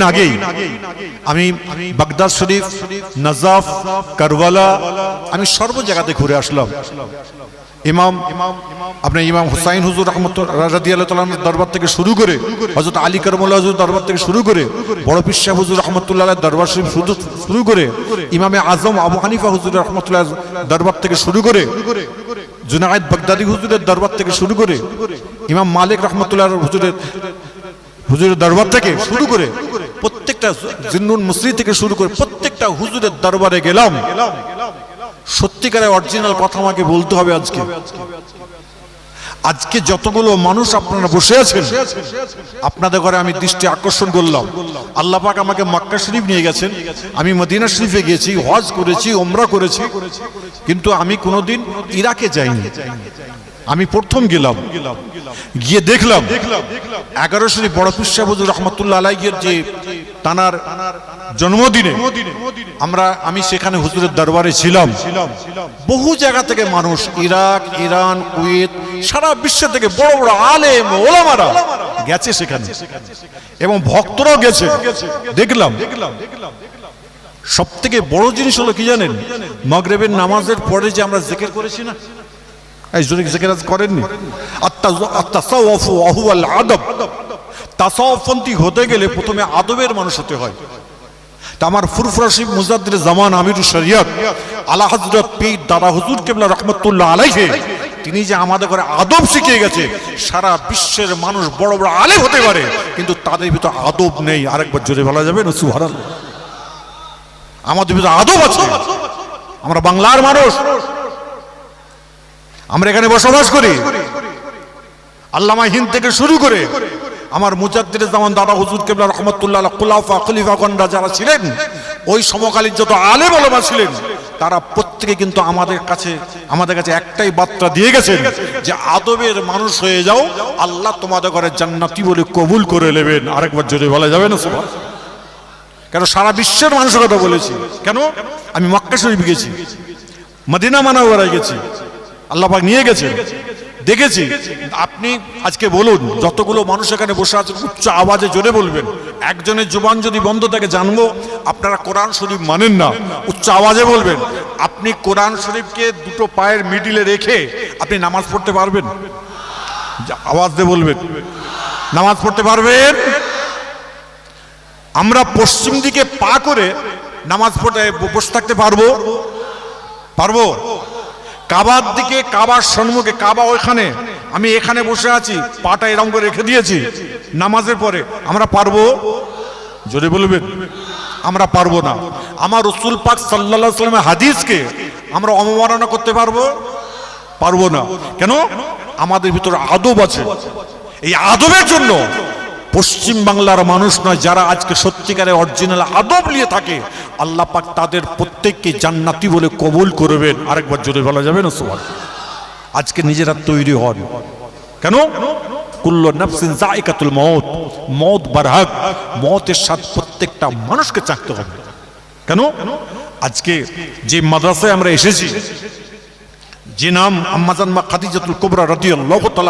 কদিন আগেই আমি বাগদাদ শরীফ, নজাফ কারবালা আমি সর্ব জায়গাতে ঘুরে আসলাম। ইমাম আপনার ইমাম হুসাইন হুজুর রহমত রাজি আল্লাহ দরবার থেকে শুরু করে হজরত আলী করমুল্লাহ হুজুর দরবার থেকে শুরু করে, বড় পিসা হুজুর রহমতুল্লাহ দরবার শরীফ শুরু শুরু করে, ইমামে আজম আবু হানিফা হুজুর রহমতুল্লাহ দরবার থেকে শুরু করে, জুনায়দ বাগদাদি হুজুরের দরবার থেকে শুরু করে, ইমাম মালিক রহমতুল্লাহ হুজুরের হুজুরের দরবার থেকে শুরু করে প্রত্যেকটা জিন্নুন মুসরি থেকে শুরু করে প্রত্যেকটা হুজুরের দরবারে গেলাম। সত্যিকারের অরিজিনাল কথা আমাকে বলতে হবে আজকে। আজকে যতগুলো মানুষ আপনারা বসে আছেন, আপনাদের ঘরে আমি দৃষ্টি আকর্ষণ করলাম। আল্লাহ পাক আমাকে মক্কা শরীফ নিয়ে গেছেন। আমি মদিনা শরীফে গিয়েছি হজ করেছি ওমরা করেছি। কিন্তু আমি কোনোদিন ইরাকে যাইনি। আমি প্রথম গেলাম। গিয়ে দেখলাম, এগারো শরীফ বড় পিসা বুজুর রহমতুল্লাহ আলাইয়ের যে তানার জন্মদিনে আমরা, আমি সেখানে হুজুরের দরবারে ছিলাম। বহু জায়গা থেকে মানুষ, ইরাক, ইরান, কুয়েত, সারা বিশ্ব থেকে বড় বড় আলেম, ওলামারা গেছে সেখানে। এবং ভক্তরাও গেছে। দেখলাম। সব থেকে বড় জিনিস হলো কি জানেন? মগরেবের নামাজের পরে যে আমরা জেকের করেছি না এই জোরে জেকের আজ করেননি? আদব তাসাওয়াফপন্থী হতে গেলে প্রথমে আদবের মানুষ হতে হয়। তা আমার ফুরফুরাশিব মুজাদ্দির জামান আমিরুল শরিয়ত, আলা হজরত পীর দাদা হুজুর কেবলা রহমতুল্লাহ আলাইহে, তিনি যে আমাদের ঘরে আদব শিখিয়ে গেছে, সারা বিশ্বের মানুষ বড় বড় আলে হতে পারে, কিন্তু তাদের ভিতর আদব নেই। আরেকবার জোরে বলা যাবে না? সুহারাল আমাদের ভিতরে আদব আছে। আমরা বাংলার মানুষ। আমরা এখানে বসবাস করি। আল্লামা হিন্দ থেকে শুরু করে আমার মুজাদ্দির জামান দাদা হুজুর কেবলা রহমতুল্লাহ খলিফা গন্ডা যারা ছিলেন, ওই সমকালীন যত আলে বলমা ছিলেন, তারা প্রত্যেকে কিন্তু আমাদের কাছে আমাদের কাছে একটাই বার্তা দিয়ে গেছেন যে আদবের মানুষ হয়ে যাও, আল্লাহ তোমাদের ঘরে জান্নাতি বলে কবুল করে নেবেন। আরেকবার জোরে বলা যাবে না সবার কেন সারা বিশ্বের মানুষের কথা বলেছি। কেন? আমি মক্কা শরীফ গেছি, মদিনা মানাওয়ারায় গেছি। আল্লাহ পাক নিয়ে গেছে দেখেছি। আপনি আজকে বলুন, যতগুলো মানুষ এখানে বসে আছেন, উচ্চ আওয়াজে জোরে বলবেন। একজনের জবান যদি বন্ধ থাকে, জানব আপনারা কোরআন শরীফ মানেন না। উচ্চ আওয়াজে বলবেন, আপনি কোরআন শরীফকে দুটো পায়ের মিডিলে রেখে আপনি নামাজ পড়তে পারবেন? আওয়াজ দিয়ে বলবেন। নামাজ পড়তে পারবেন? আমরা পশ্চিম দিকে পা করে নামাজ পড়তে, বসে থাকতে পারব? পারব? কাবার দিকে, কাবার সম্মুখে, কাবা ওইখানে। আমি এখানে বসে আছি, পাটা এরম করে রেখে দিয়েছি। নামাজের পরে আমরা পারব? জোরে বলবেন? আমরা পারব না। আমার রসুল পাক সাল্লাহ সাল্লামের হাদিসকে আমরা অবমাননা করতে পারব? পারব না। কেন? আমাদের ভিতরে আদব আছে। এই আদবের জন্য পশ্চিম বাংলার মানুষ নয়, যারা আজকে সত্যিকারের অরিজিনাল আদব নিয়ে থাকে আল্লাহ পাক তাদের প্রত্যেককে জান্নাতি বলে কবুল করবেন। আরেকবার জোরে বলা যাবে না সবার আজকে নিজেরা তৈরি হন। কেন? কুল্ল মত বারহাক মতের সাথে প্রত্যেকটা মানুষকে কেন? আজকে যে আমরা এসেছি, যে নাম আম্মাজান মা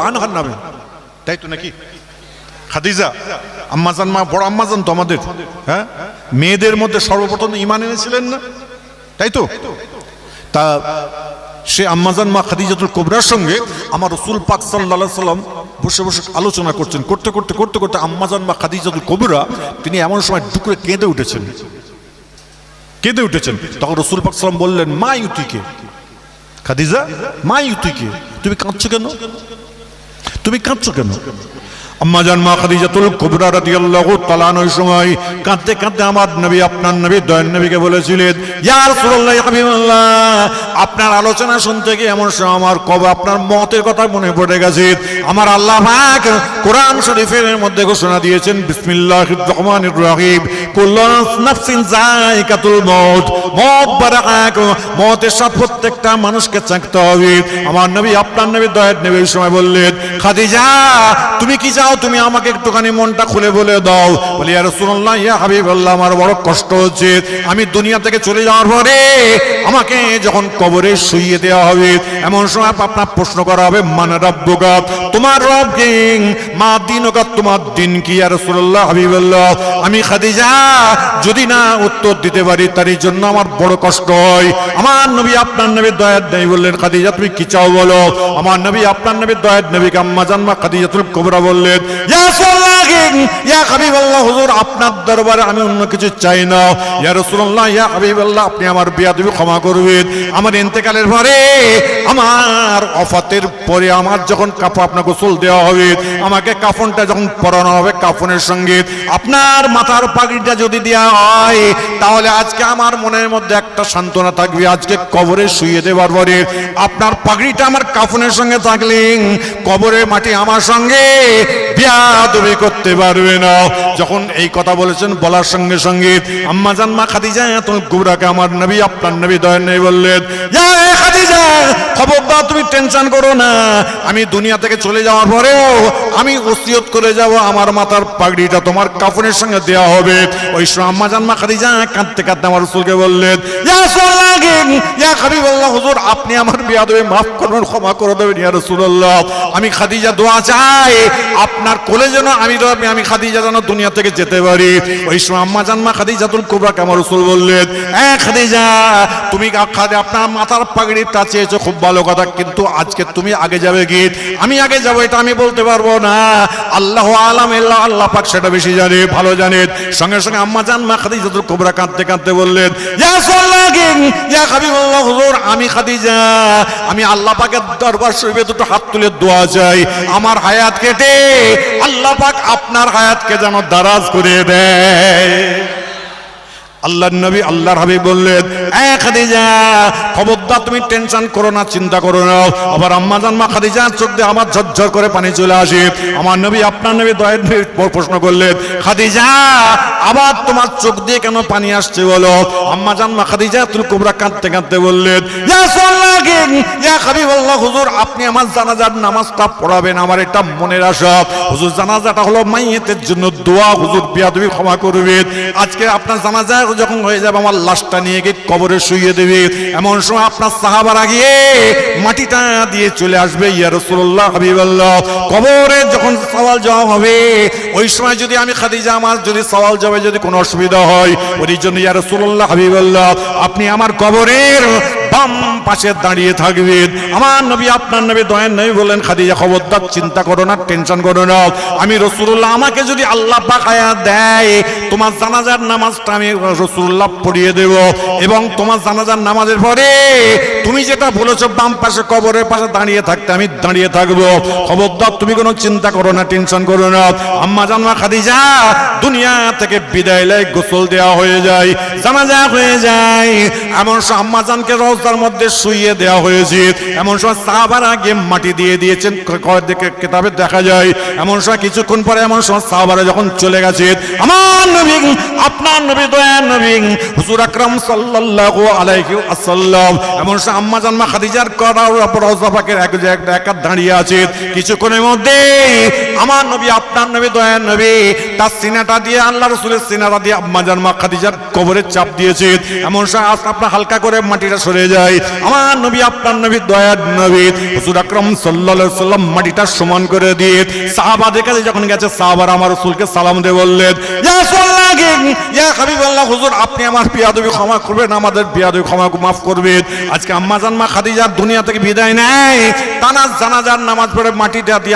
আনহার নামে। তাই তো নাকি? খাদিজা আম্মাজান মা, বড় আম্মাজান তো আমাদের হ্যাঁ? মেয়েদের মধ্যে সর্বপ্রথম ইমান এনেছিলেন না? তাই তো? তা সে আম্মাজান মা খাদিজাতুল কোবরার সঙ্গে আমার রসুল পাক সাল্লাহ সাল্লাম বসে বসে আলোচনা করছেন। করতে করতে করতে করতে আম্মাজান মা খাদিজাতুল কোবরা তিনি এমন সময় ডুকরে কেঁদে উঠেছেন। কেঁদে উঠেছেন। তখন রসুল পাক সাল্লাম বললেন, মা ইউতিকে খাদিজা, মা ইউতিকে তুমি কাঁদছো কেন? তুমি কাঁদছো কেন? আম্মা জান মা খাদিজাতুল কুবরা রাদিয়াল্লাহু তাআলা ওই সময় কাঁদতে কাঁদতে আমার নবী, আপনার নবী নবীকে বলেছিলেন, ইয়া রাসূলুল্লাহ হাবিবাল্লাহ, আপনার আলোচনা শুনতে গিয়ে এমন সময় আমার কবে আপনার মতের কথা মনে পড়ে গেছে। আমার আল্লাহ পাক কোরআন শরীফের মধ্যে ঘোষণা দিয়েছেন, বিসমিল্লাহির রহমানির রহিম, কুল্লু নাফসিন যায়কাতুল মউত মত বারাক মতের সাথে প্রত্যেকটা মানুষকে চাকতে হবে। আমার নবী, আপনার নবী নবী সময় বললেন, খাদিজা, তুমি কি চাও চাও তুমি আমাকে একটুখানি মনটা খুলে বলে দাও। বলি আর ইয়া হাবিবাল্লাহ, আমার বড় কষ্ট হচ্ছে। আমি দুনিয়া থেকে চলে যাওয়ার পরে আমাকে যখন কবরে শুইয়ে দেওয়া হবে, এমন সময় আপনার প্রশ্ন করা হবে, মান রাব্বুকা তোমার রব কে, মা দিনকা তোমার দিন কি আর রাসূলুল্লাহ, হাবিবাল্লাহ? আমি খাদিজা, যদি না উত্তর দিতে পারি তার জন্য আমার বড় কষ্ট হয়। আমার নবী, আপনার নবী দয়ার নেই বললেন, খাদিজা, তুমি কি চাও বলো? আমার নবী, আপনার নবী দয়ার নবীকে আম্মা জানমা খাদিজাতুল কুবরা বললেন। ইয়া রাসূলুল্লাহ ইয়া হাবিবাল্লাহ, হুজুর, আপনার দরবারে আমি অন্য কিছু চাই না। ইয়া রাসূলুল্লাহ, ইয়া হাবিবাল্লাহ, আপনি আমার বিয়াদবি ক্ষমা করবেন। আমার ইন্তেকালের পরে আমার অফাতের পরে আমার যখন গোসল দেওয়া হবে, আমাকে কাফনটা যখন পরানো হবে কাফনের সঙ্গে, আপনার মাথার পাগড়িটা যদি দেওয়া হয়, তাহলে আজকে আমার মনের মধ্যে একটা সান্ত্বনা থাকবে। আজকে কবরে শুয়ে দেওয়ার পরে আপনার পাগড়িটা আমার কাফনের সঙ্গে থাকলে কবরের মাটি আমার সঙ্গে বিয়াদবি করতে পারবে না। যখন এই কথা বলেছেন, বলার সঙ্গে সঙ্গে, আম্মা জানমা খাদিজা তুমি গুবরাকে আমার নবী, আপনার নবী দয়ার নেই বললেন, "ইয়া এ খাদিজা, খবরদার, তুমি টেনশন করো না। আমি দুনিয়া থেকে চলে যাওয়ার পরেও আমি ওসিয়ত করে যাব, আমার মাথার পাগড়িটা তোমার কাফনের সঙ্গে দেওয়া হবে। ওই সময় আম্মা জানমা খাদিজা কাঁদতে কাঁদতে আমার রসুলকে বললেন আপনি আমার বিয়াদবে মাফ করবেন ক্ষমা করে দেবেন, ইয়া রাসূলুল্লাহ। আমি খাদিজা দোয়া চাই। আপনার কোলে যেন আমি আমি খাদিজা যেন দুনিয়া থেকে যেতে পারি। ওই সময় আম্মা জানমা খাদিজাতুল কুবরা আমার রসুল বললেন হ্যাঁ খাদিজা, তুমি আপনার মাথার পাগড়িটা চেয়েছো, খুব ভালো কথা, কিন্তু আজকে তুমি আগে যাবে কি? আমি আগে যাব, এটা আমি বলতে পারব না। আল্লাহ আলাম আল্লাহ আল্লাহ পাক সেটা বেশি জানে, ভালো জানে। সঙ্গে সঙ্গে আম্মা জানমা খাদিজাতুল কুবরা কাঁদতে কাঁদতে বললেন, ইয়া রাসূলুল্লাহ ইয়া হাবিবাল্লাহ আমি খাদিজা, আমি আল্লাহ পাকের দরবার শরীফে দুটো হাত তুলে দোয়া চাই। আমার হায়াত কেটে আল্লাহ পাক আপনার হায়াতকে যেন দারাজ করে দেয়। আল্লাহর নবী আল্লাহর হাবিব বললেন, এ খাদিজা, খবরদার তুমি টেনশন করো না, চিন্তা করো না। আবার আম্মা জানমা খাদিজা, চোখ দিয়ে আমার ঝরঝর করে পানি চলে আসে। আমার নবী, আপনার নবী দয়ের প্রশ্ন করলেন, খাদিজা, আবার তোমার চোখ দিয়ে কেন পানি আসছে বলো? আম্মা জানমা খাদিজা, তুল কুবরা কাঁদতে কাঁদতে বললেন হুজুর, আপনি আমার জানাজার নামাজটা পড়াবেন, আমার এটা মনের আশা। হুজুর, জানাজাটা হলো মাইয়েতের জন্য দোয়া, হুজুর, বিয়াদবি ক্ষমা করবেন। আজকে আপনার জানাজা যখন হয়ে যাবে, আমার লাশটা নিয়ে গিয়ে কবরে শুয়ে দেবে। এমন সময় আপনার সাহাবারা গিয়ে মাটিটা দিয়ে চলে আসবে, ইয়া রাসূলুল্লাহ, হাবিবাল্লাহ। কবরে যখন সওয়াল জবাব হবে, ওই সময় যদি আমি খাদিজা, আমার যদি সওয়াল জবাবে যদি কোনো অসুবিধা হয়, ওই জন্য, ইয়া হাবি হাবিবাল্লাহ, আপনি আমার কবরের বাম পাশে দাঁড়িয়ে থাকবেন আমার নবী, আপনার নবী দয়ান নবী বলেন খাদিজা খবরদার, চিন্তা করো না, টেনশন করো না। আমি রসুল্লাহ আমাকে যদি আল্লাহ পাক হায়াত দেয়, তোমার জানাজার নামাজটা আমি রসুল্লাহ পড়িয়ে দেব। এবং তোমার জানাজার নামাজের পরে তুমি যেটা বলেছ, বাম পাশে কবরের পাশে দাঁড়িয়ে থাকতে আমি দাঁড়িয়ে থাকব। খবরদার, তুমি কোনো চিন্তা করো না, টেনশন করো না। আম্মা জানমা খাদিজা, দুনিয়া থেকে বিদায় লাই গোসল দেওয়া হয়ে যায়, জানাজা হয়ে যায়। এমন আম্মা জানকে রওজার মধ্যে শুইয়ে দেওয়া হয়েছে। এমন সময় সাহাবার আগে মাটি দিয়ে দিয়েছেন ক- ক- কিতাবে দেখা যায়। এমন সময় কিছুক্ষণ পরে এমন সময় সাহাবারা যখন চলে গেছে, আমার নবী, আপনার নবী, দয়ার নবী, হুজুর আকরাম সাল্লাল্লাহু আলাইহি ওয়াসাল্লাম। এমন সময় আম্মা জানমা খাদিজার করার পাকের এক জায়গায় একা দাঁড়িয়ে আছে। কিছুক্ষণের মধ্যে, আমার নবী, আপনার নবী, দয়ার নবী। তার সিনাটা দিয়ে, আল্লাহ রসুলের সিনাটা দিয়ে আম্মা জানমা খাদিজার কবরের চাপ দিয়েছে। এমন সময় আপনার হালকা করে মাটিটা সরে যায়। আমার নবী, আপনার নবী, দয়ার নবী, হুজুর আকরম সাল্লাল্লাহু সাল্লাম মাটিটা সমান করে দিয়ে সাহাবাদের কাছে যখন গেছে, সাহাবারা আমার রাসূলকে সালাম দিয়ে বললেন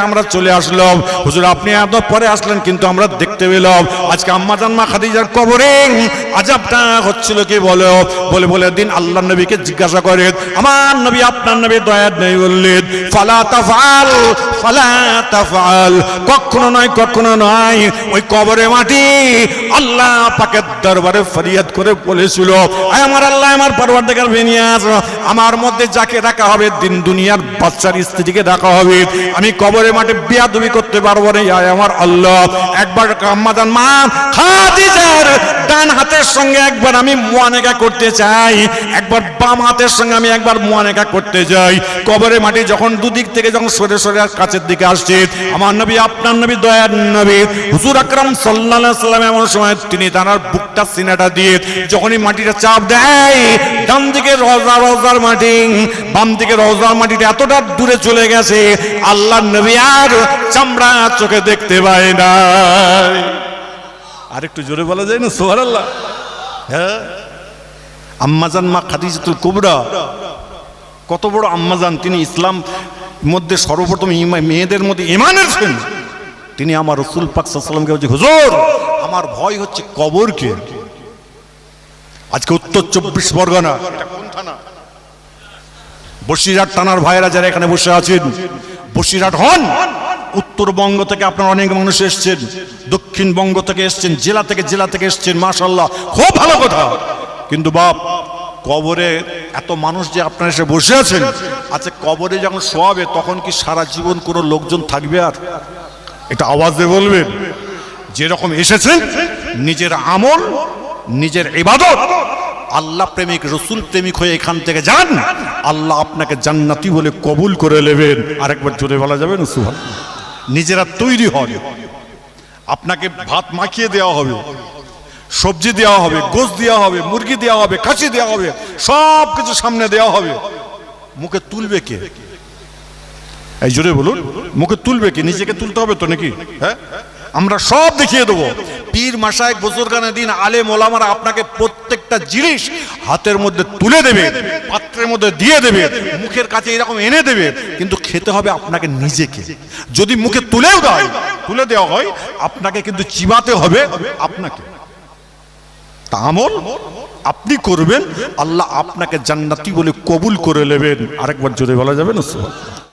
আমার চলে আসলাম। হুজুর, আপনি এত পরে আসলেন, কিন্তু আমরা দেখতে পেলাম। আজকে আম্মা জানমা খাদিজার কবরে আজাবটা হচ্ছিল কি বলো? বলে বলে, দিন আল্লাহ নবীকে জিজ্ঞাসা করেন, আমার নবী, আপনার নবী দয়ার নেই বললেন, ফালা কখনো নয় কখনো নয়, ওই কবরে মাটি আল্লাহ পাকের দরবারে ফরিয়াদ করে বলেছিল আমার আল্লাহ, আমার পরবার দেখার বেনিয়াস আমার মধ্যে যাকে রাখা হবে, দিন দুনিয়ার বাচ্চার স্ত্রীকে রাখা হবে। আমি কবরে মাঠে বিয়াদবি করতে পারব না। আয় আমার আল্লাহ। একবার আম্মাদান মা, খাদিজার ডান হাতের সঙ্গে একবার আমি মুয়ানেকা করতে চাই। একবার বাম হাতের সঙ্গে আমি একবার মুয়ানেকা করতে যাই। কবরে মাটি যখন দুদিক থেকে যখন সরে সরে কাছের দিকে আসছে, আমার নবী, আপনার নবী, দয়ার নবী, হুজুর আকরাম সাল্লাম এমন সময় তিনি তার বুকটা সিনাটা দিয়ে যখনই মাটিটা চাপ দেয়, ডান দিকে রওজা রওজার মাটি, বাম দিকে রওজার মাটিটা এতটা দূরে চলে গেছে আল্লাহ নবী আর চামড়া চোখে দেখতে পায় না আর একটু জোরে বলা যায় না? সোহার আল্লাহ হ্যাঁ। আম্মাজান মা খাদিজাতুল কুবরা। কত বড় আম্মাজান, তিনি ইসলাম মধ্যে সর্বপ্রথম মেয়েদের মধ্যে ইমানের ছিলেন তিনি আমার রসুল পাক সাল্লামকে বলছে, হুজুর, আমার ভয় হচ্ছে কবর কবরকে আজকে উত্তর চব্বিশ পরগনা। বসিরহাট থানার ভাইয়েরা যারা এখানে বসে আছেন, বসিরহাট হন। উত্তরবঙ্গ থেকে আপনার অনেক মানুষ এসছেন, দক্ষিণবঙ্গ থেকে এসছেন, জেলা থেকে জেলা থেকে এসছেন মাশাল্লাহ খুব ভালো কথা। কিন্তু বাপ, কবরে এত মানুষ যে আপনার এসে বসে আছেন আচ্ছা কবরে যখন শোয়াবে, তখন কি সারা জীবন কোনো লোকজন থাকবে আর? এটা আওয়াজ দিয়ে বলবেন। যেরকম এসেছেন, নিজের আমল, নিজের ইবাদত। আল্লাহ প্রেমিক, রসুল প্রেমিক হয়ে এখান থেকে যান। আল্লাহ আপনাকে জান্নাতি বলে কবুল করে নেবেন। আরেকবার জোরে বলা যাবে না সুহান নিজেরা তৈরি হন। আপনাকে ভাত মাখিয়ে দেওয়া হবে। সবজি দেওয়া হবে গোস দেওয়া হবে, মুরগি দেওয়া হবে, খাসি দেওয়া হবে, সব কিছু সামনে দেওয়া হবে। মুখে তুলবে কে? এই জোরে বলুন, মুখে তুলবে কি? নিজেকে তুলতে হবে তো নাকি? হ্যাঁ? আমরা সব দেখিয়ে দেবো। পীর মাসায়, বজুরগানে দিন আলে মোলামারা আপনাকে প্রত্যেকটা জিনিস হাতের মধ্যে তুলে দেবে, পাত্রের মধ্যে দিয়ে দেবে, মুখের কাছে এরকম এনে দেবে, কিন্তু খেতে হবে আপনাকে নিজেকে। যদি মুখে তুলেও দেয়, তুলে দেওয়া হয়, আপনাকে কিন্তু চিবাতে হবে আপনাকে। তা আমল আপনি করবেন, আল্লাহ আপনাকে জান্নাতি বলে কবুল করে নেবেন। আরেকবার জোরে বলা যাবে না?